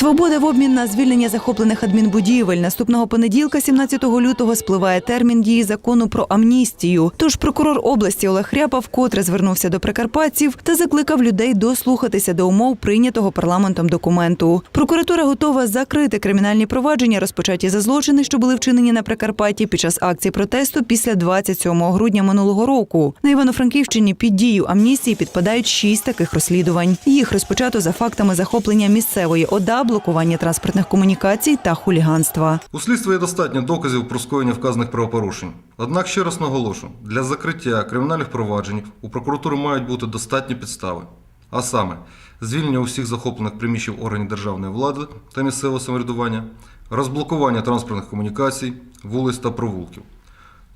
Свобода в обмін на звільнення захоплених адмінбудівель. Наступного понеділка, 17 лютого, спливає термін дії закону про амністію. Тож прокурор області Олег Ряпа вкотре звернувся до прикарпатців та закликав людей дослухатися до умов прийнятого парламентом документу. Прокуратура готова закрити кримінальні провадження, розпочаті за злочини, що були вчинені на Прикарпатті під час акції протесту після 27 грудня минулого року. На Івано-Франківщині під дію амністії підпадають шість таких розслідувань. Їх розпочато за фактами захоплення місцевої ОДА, блокування транспортних комунікацій та хуліганства. У слідства є достатньо доказів про скоєння вказаних правопорушень. Однак ще раз наголошу, для закриття кримінальних проваджень у прокуратури мають бути достатні підстави. А саме, звільнення усіх захоплених приміщень органів державної влади та місцевого самоврядування, розблокування транспортних комунікацій, вулиць та провулків.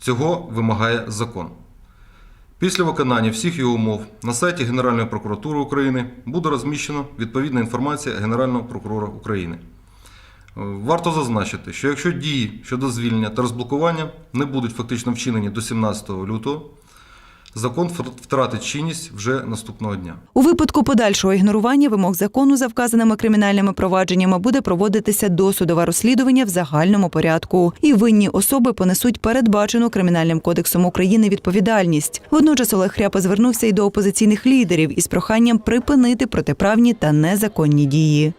Цього вимагає закон. Після виконання всіх його умов на сайті Генеральної прокуратури України буде розміщена відповідна інформація Генерального прокурора України. Е, Варто зазначити, що якщо дії щодо звільнення та розблокування не будуть фактично вчинені до 17 лютого, закон втр- втратить чинність вже наступного дня. У випадку подальшого ігнорування вимог закону за вказаними кримінальними провадженнями буде проводитися досудове розслідування в загальному порядку, і винні особи понесуть передбачену кримінальним кодексом України відповідальність. Водночас Олег Ряпа звернувся й до опозиційних лідерів із проханням припинити протиправні та незаконні дії.